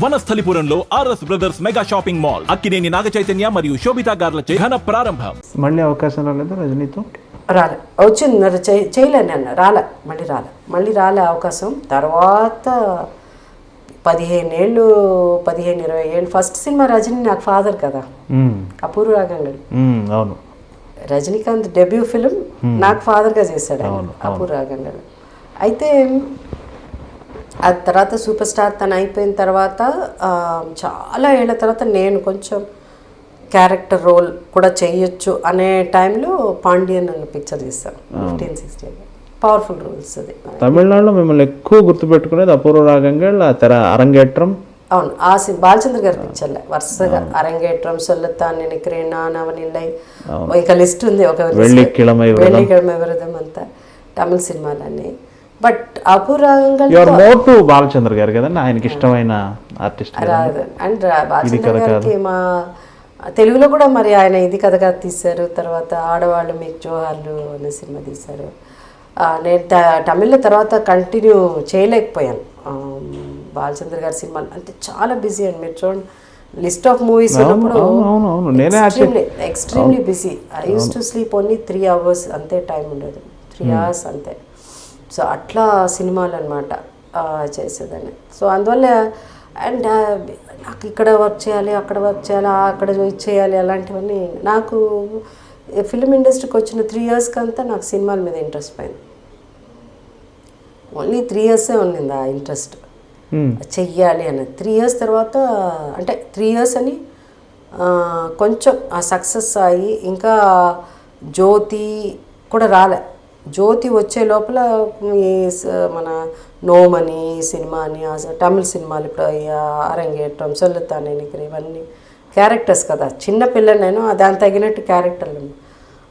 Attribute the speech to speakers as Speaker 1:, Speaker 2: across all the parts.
Speaker 1: వనస్థలిపురంలో RS brothers mega shopping mall Akkineni Naga Chaitanya మరియు శోభితా గార్లచే ఘన ప్రారంభం.
Speaker 2: మళ్ళీ అవకాశం రాలేదా రజనీతో?
Speaker 3: రాలే. వచ్చింది మరి చేయ- చేయలేను నేను. రాలే. మళ్ళీ రాలే. మళ్ళీ రాలే అవకాశం. తర్వాత పదిహేను ఏళ్ళు పదిహేను ఇరవై ఏళ్ళు. ఫస్ట్ సినిమా రజనీ నాకు ఫాదర్ కదా.
Speaker 2: మ్మ్.
Speaker 3: అపూర్వ రాగంగడి
Speaker 2: మ్మ్, అవును.
Speaker 3: రజనీకాంత్ డెబ్యూ ఫిలిం నాకు ఫాదర్గా చేశాడు ఆయన. అపూర్వ రాగంగడి అయితే ఆ తర్వాత సూపర్ స్టార్ తను అయిపోయిన తర్వాత చాలా ఏళ్ళ తర్వాత నేను కొంచెం క్యారెక్టర్ రోల్ కూడా చేయొచ్చు అనే టైంలో పాండ్యన్ అన్న పిక్చర్ తీస్తాను ఫిఫ్టీన్ సిక్స్టీన్ పవర్ఫుల్ రోల్స్ అది.
Speaker 2: తమిళనాడులో మిమ్మల్ని ఎక్కువ గుర్తుపెట్టుకునేది అపూర్వ రాగంగా తెర అరంగేట్రం.
Speaker 3: అవును ఆ సి బాలచంద్ర గారి పిక్చర్లే వరుసగా అరంగేట్రం సొల్లతాన్ నిక్రేణ నవనిల్లై ఇక లిస్ట్ ఉంది ఒక
Speaker 2: వెள்ளి కిళమై వ్రతం
Speaker 3: అంతా. తమిళ సినిమాలన్నీ. బట్ అపూర్వంగా
Speaker 2: యువర్ మోర్ టు బాలచంద్ర గారు కదండి ఆయనకి ఇష్టమైన ఆర్టిస్ట్
Speaker 3: అండ్ బాలచంద్ర గారికి మా తెలుగులో కూడా మరి ఆయన ఇది కథగా తీశారు. తర్వాత ఆడవాళ్ళు మీకు జోహార్లు అనే సినిమా తీశారు. నేను తమిళ్ళో తర్వాత కంటిన్యూ చేయలేకపోయాను. బాలచంద్ర గారి సినిమాలు. అంటే చాలా బిజీ అండి. మీరు చూడండి లిస్ట్ ఆఫ్ మూవీస్ ఉన్నప్పుడు extremely busy. I use to sleep only three hours అంతే టైం ఉండేది. త్రీ అవర్స్ అంతే. సో అట్లా సినిమాలు అనమాట చేసేదాన్ని. సో అందువల్ల అండ్ నాకు ఇక్కడ వర్క్ చేయాలి అక్కడ వర్క్ చేయాలి అక్కడ చేయాలి అలాంటివన్నీ నాకు ఫిలిం ఇండస్ట్రీకి వచ్చిన త్రీ ఇయర్స్కి అంతా నాకు సినిమాల మీద ఇంట్రెస్ట్ పోయింది. ఓన్లీ త్రీ ఇయర్సే ఉన్నింది ఆ ఇంట్రెస్ట్. చెయ్యాలి అనేది త్రీ ఇయర్స్ తర్వాత అంటే త్రీ ఇయర్స్ అని కొంచెం ఆ సక్సెస్ అయ్యి ఇంకా జ్యోతి కూడా రాలే. జ్యోతి వచ్చే లోపల ఈ మన నోమని సినిమా అని తమిళ సినిమాలు ఇప్పుడు అరంగేట్రం సొల్లుతానే నికర ఇవన్నీ క్యారెక్టర్స్ కదా. చిన్న పిల్ల నేను దాని తగినట్టు క్యారెక్టర్లు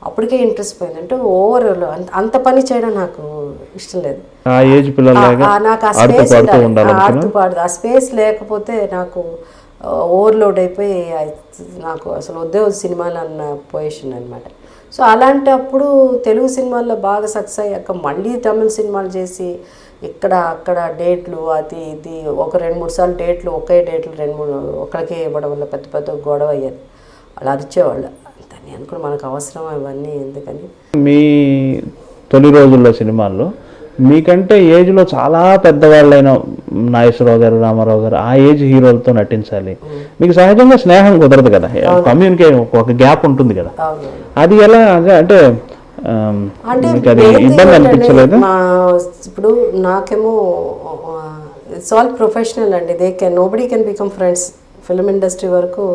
Speaker 3: అప్పటికే ఇంట్రెస్ట్ పోయింది. అంటే ఓవర్ అంత పని చేయడం నాకు ఇష్టం లేదు.
Speaker 2: ఆ ఏజ్
Speaker 3: నాకు ఆ స్పేస్ ఆడుతూ పాడుతూ ఆ స్పేస్ లేకపోతే నాకు ఓవర్లోడ్ అయిపోయి నాకు అసలు వద్దు సినిమాలు అన్న పొజిషన్ అనమాట సో అలాంటప్పుడు తెలుగు సినిమాల్లో బాగా సక్సెస్ అయ్యాక మళ్ళీ తమిళ సినిమాలు చేసి ఇక్కడ అక్కడ డేట్లు అది ఇది ఒక రెండు మూడు సార్లు డేట్లు ఒకే డేట్లు రెండు మూడు ఒకరికే ఇవ్వడం వల్ల పెద్ద పెద్ద గొడవ అయ్యేది అలా అరిచేవాళ్ళు. దాన్ని అనుకుని మనకు అవసరం ఇవన్నీ ఎందుకని?
Speaker 2: మీ తొలి రోజుల్లో సినిమాల్లో మీకంటే ఏజ్లో చాలా పెద్దవాళ్ళైన నాగేశ్వరరావు గారు రామారావు గారు ఆ ఏజ్ హీరోలతో నటించాలి. మీకు సహజంగా స్నేహం కుదరదు కదా. కమ్యూనికేషన్ ఒక గ్యాప్ ఉంటుంది కదా. అది ఎలా అంటే ఇబ్బంది అనిపించలేదు?
Speaker 3: ఇప్పుడు నాకేమో ఆల్ ప్రొఫెషనల్ అండి. They can nobody can become friends film industry వరకు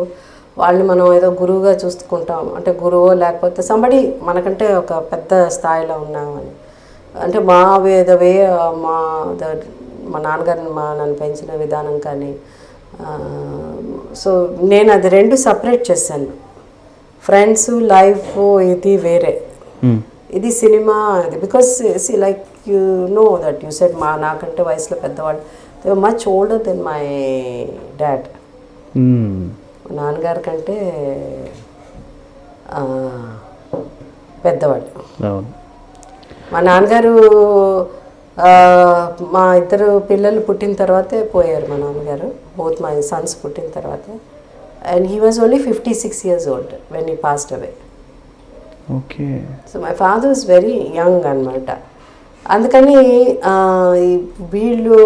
Speaker 3: వాళ్ళని మనం ఏదో గురువుగా చూసుకుంటాం. అంటే గురువు లేకపోతే సంబడి మనకంటే ఒక పెద్ద స్థాయిలో ఉన్నామని. అంటే మా వే ద వే మా ద మా నాన్నగారిని మా నన్ను పెంచిన విధానం కానీ సో నేను అది రెండు సపరేట్ చేశాను. ఫ్రెండ్స్ లైఫ్ ఇది వేరే. ఇది సినిమా ఇది because see like you know that you said మా నాకంటే వయసులో పెద్దవాళ్ళు they much older than my dad నాన్నగారి కంటే పెద్దవాళ్ళు. మా నాన్నగారు మా ఇద్దరు పిల్లలు పుట్టిన తర్వాతే పోయారు మా నాన్నగారు. బోత్ మై సన్స్ పుట్టిన తర్వాత. And he was only fifty six years old when he passed away
Speaker 2: okay
Speaker 3: so my father is very young అనమాట అందుకని వీళ్ళు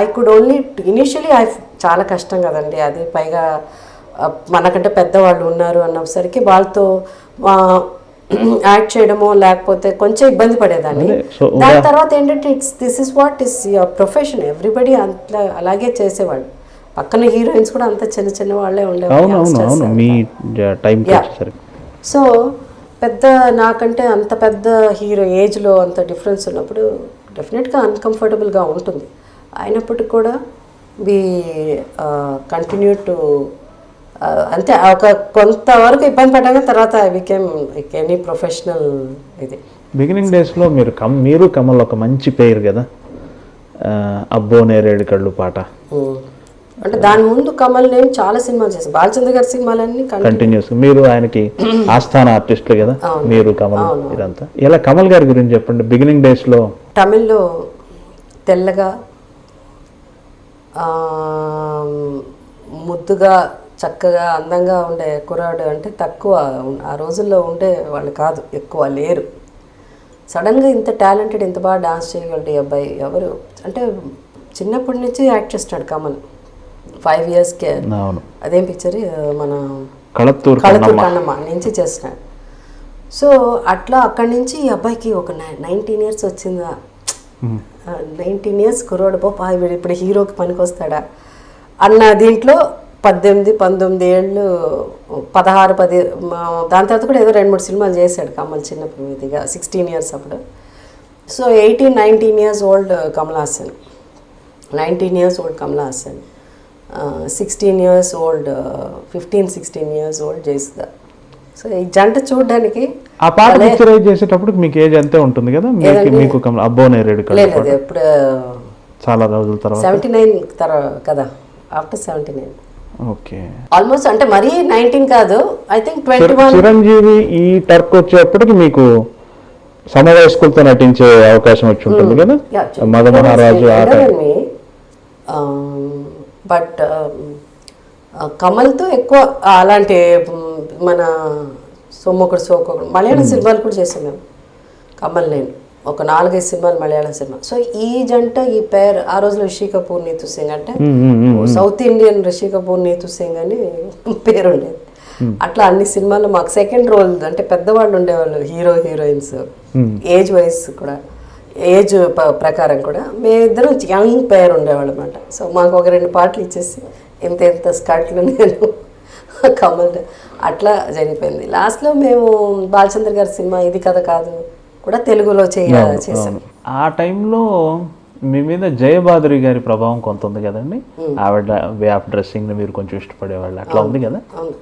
Speaker 3: I could only initially I చాలా కష్టం కదండి. అది పైగా మనకంటే పెద్దవాళ్ళు ఉన్నారు అన్నసరికి వాళ్ళతో యాక్ట్ చేయడమో లేకపోతే కొంచెం ఇబ్బంది పడేదాన్ని. దాని తర్వాత ఏంటంటే it's this is what is your profession everybody అంతలా అలాగే చేసేవాళ్ళు. పక్కన హీరోయిన్స్ కూడా అంత చిన్న చిన్న వాళ్ళే ఉండేవాళ్ళు సో పెద్ద నాకంటే అంత పెద్ద హీరో ఏజ్లో అంత డిఫరెన్స్ ఉన్నప్పుడు డెఫినెట్గా అన్కంఫర్టబుల్గా ఉంటుంది. అయినప్పటికీ కూడా వి కంటిన్యూ టు అంతే ఒక కొంతవరకు ఇబ్బంది పడ్డాక తర్వాత ఐ బికేమ్ ఎనీ ప్రొఫెషనల్ ఇది.
Speaker 2: బిగినింగ్ డేస్లో మీరు కమ్ మీరు కమల్ ఒక మంచి పేరు కదా? అబ్బో నేరేడు కళ్ళు పాట.
Speaker 3: అంటే దాని ముందు కమల్ నేను చాలా సినిమాలు చేశాను. బాలచంద్ర గారి సినిమాలన్నీ కంటిన్యూ
Speaker 2: కంటిన్యూస్ మీరు ఆయనకి ఆస్థాన ఆర్టిస్టులు కదా? మీరు కమల్ ఇదంతా. ఇలా కమల్ గారి గురించి చెప్పండి. బిగినింగ్ డేస్లో
Speaker 3: తమిళ్ళో తెల్లగా ముద్దుగా చక్కగా అందంగా ఉండే కుర్రాడు అంటే తక్కువ ఆ రోజుల్లో ఉండే వాళ్ళు కాదు ఎక్కువ లేరు. సడన్గా ఇంత టాలెంటెడ్ ఇంత బాగా డాన్స్ చేయగలడు ఈ అబ్బాయి ఎవరు? అంటే చిన్నప్పటి నుంచి యాక్ట్ చేస్తున్నాడు కమల్. ఫైవ్ ఇయర్స్కే అదేం పిక్చర్? మన
Speaker 2: కళత్తూరు
Speaker 3: కళతూరు కన్నమ్మ. నుంచి చేస్తున్నాడు. సో అట్లా అక్కడి నుంచి ఈ అబ్బాయికి ఒక నైన్టీన్ ఇయర్స్ వచ్చిందా? నైన్టీన్ ఇయర్స్ కుర్రోడు పాప ఇప్పుడు హీరోకి పనికొస్తాడా? అన్న దీంట్లో పద్దెనిమిది పంతొమ్మిది ఏళ్ళు పదహారు పది దాని తర్వాత కూడా ఏదో రెండు మూడు సినిమాలు చేశాడు కమల్ చిన్నప్పుడు ఇదిగా సిక్స్టీన్ ఇయర్స్ అప్పుడు. So eighteen nineteen years old Kamal Haasan. Nineteen years old Kamal Haasan. Sixteen years old fifteen sixteen years old Jayasudha so ఈ జంట చూడడానికి
Speaker 2: ఆ పాట పిక్చరైజ్ చేసేటప్పుడు మీకు ఏజ్ అంతే ఉంటుంది కదా? మీకు మీకు కమల- అబ్బో నేరేడు కళ్ళు
Speaker 3: లేదు అది ఎప్పుడు
Speaker 2: చాలా రోజుల తర్వాత.
Speaker 3: సెవెంటీ నైన్ తర్వాత కదా ఆఫ్టర్ సెవెంటీ నైన్ ఆల్మోస్ట్ అంటే మరీ నైన్టీన్ కాదు I think twenty one
Speaker 2: Chiranjeevi ఈ టర్క్ వచ్చేప్పటికి మీకు సమవయస్కులతో నటించే అవకాశం వచ్చి ఉంటుంది కదా? మగ మహారాజు ఆ టైం
Speaker 3: బట్ కమల్తో ఎక్కువ అలాంటి మన సొమ్మొకడు సోకొకడు మలయాళం సినిమాలు కూడా చేసాం మేము. కమల్ నేను. ఒక నాలుగైదు సినిమాలు మలయాళం సినిమా. సో ఈ జంట ఈ పేరు ఆ రోజులో రిషి కపూర్ నీతు సింగ్ అంటే సౌత్ ఇండియన్ రిషి కపూర్ నీతు సింగ్ అని పేరు ఉండేది అట్లా అన్ని సినిమాల్లో మాకు సెకండ్ రోల్ అంటే పెద్దవాళ్ళు ఉండేవాళ్ళు హీరో హీరోయిన్స్ ఏజ్ వైస్ కూడా ఏజ్ ప్రకారం కూడా మేమిద్దరం యంగ్ పేర్ ఉండేవాళ్ళు అనమాట సో మాకు ఒక రెండు పాటలు ఇచ్చేసి ఇంత ఇంత స్కర్ట్లు నేను కమల్ అట్లా జరిగిపోయింది లాస్ట్లో మేము బాలచంద్ర గారి సినిమా ఇది కథ కాదు కూడా తెలుగులో చేయ చేసాం
Speaker 2: ఆ టైంలో మీ మీద జయబాదురి గారి ప్రభావం కొంత ఉంది కదండి? ఆవిడ వే ఆఫ్ డ్రెస్సింగ్ని మీరు కొంచెం ఇష్టపడేవాళ్ళు. అట్లా ఉంది కదా?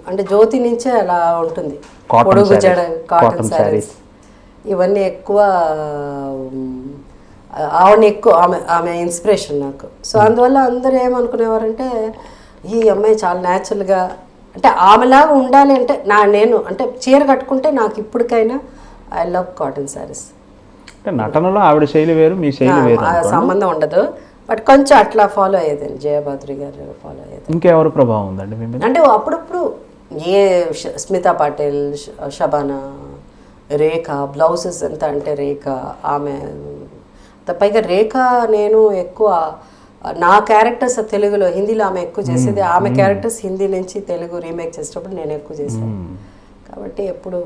Speaker 3: అంటే జ్యోతి నుంచే అలా ఉంటుంది. పొడుగు. జడ కాటన్ శారీస్ ఇవన్నీ ఎక్కువ ఉమ్, ఆవిడని ఎక్కువ ఆమె ఆమె ఇన్స్పిరేషన్ నాకు. సో అందువల్ల అందరూ ఏమనుకునేవారంటే ఈ అమ్మాయి చాలా న్యాచురల్గా అంటే ఆమెలాగా ఉండాలి అంటే నా నేను అంటే చీర కట్టుకుంటే నాకు ఇప్పటికైనా ఐ లవ్ కాటన్ శారీస్
Speaker 2: అంటే నటనలో ఆవిడ శైలి వేరు మీ శైలి వేరు
Speaker 3: ఆ సంబంధం ఉండదు. బట్ కొంచెం అట్లా ఫాలో అయ్యేదండి జయభద్రి గారు ఫాలో అయ్యేది.
Speaker 2: ఇంకెవరు ప్రభావం ఉందండి
Speaker 3: అంటే అప్పుడప్పుడు ఏ స్మితా పాటిల్ షబానా రేఖ బ్లౌజెస్ ఎంత అంటే రేఖ ఆమె పైగా రేఖ నేను ఎక్కువ నా క్యారెక్టర్స్ తెలుగులో హిందీలో ఆమె ఎక్కువ చేసేది ఆమె క్యారెక్టర్స్ హిందీ నుంచి తెలుగు రీమేక్ చేసేటప్పుడు నేను ఎక్కువ చేశాను కాబట్టి ఎప్పుడు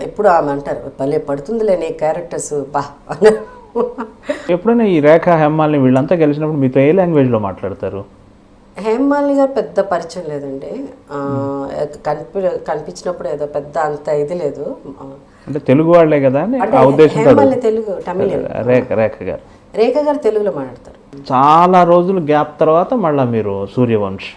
Speaker 3: ఎప్పుడు ఆమె అంటారు భలే పడుతుందిలే నీ క్యారెక్టర్స్ బా
Speaker 2: ఎప్పుడైనా ఈ రేఖ హెమ్మాల్ని వీళ్ళంతా కలిసినప్పుడు మీతో ఏ లాంగ్వేజ్లో మాట్లాడతారు?
Speaker 3: హేమాలిని గారు పెద్ద పరిచయం లేదండి. కనిపి కనిపించినప్పుడు ఏదో పెద్ద అంత ఇది లేదు.
Speaker 2: అంటే తెలుగు వాళ్ళే కదా
Speaker 3: హేమాలిని తెలుగు తమిళ.
Speaker 2: రేఖ రేఖ గారు.
Speaker 3: రేఖ గారు తెలుగులో మాట్లాడతారు.
Speaker 2: చాలా రోజులు గ్యాప్ తర్వాత మళ్ళీ మీరు సూర్యవంశ్.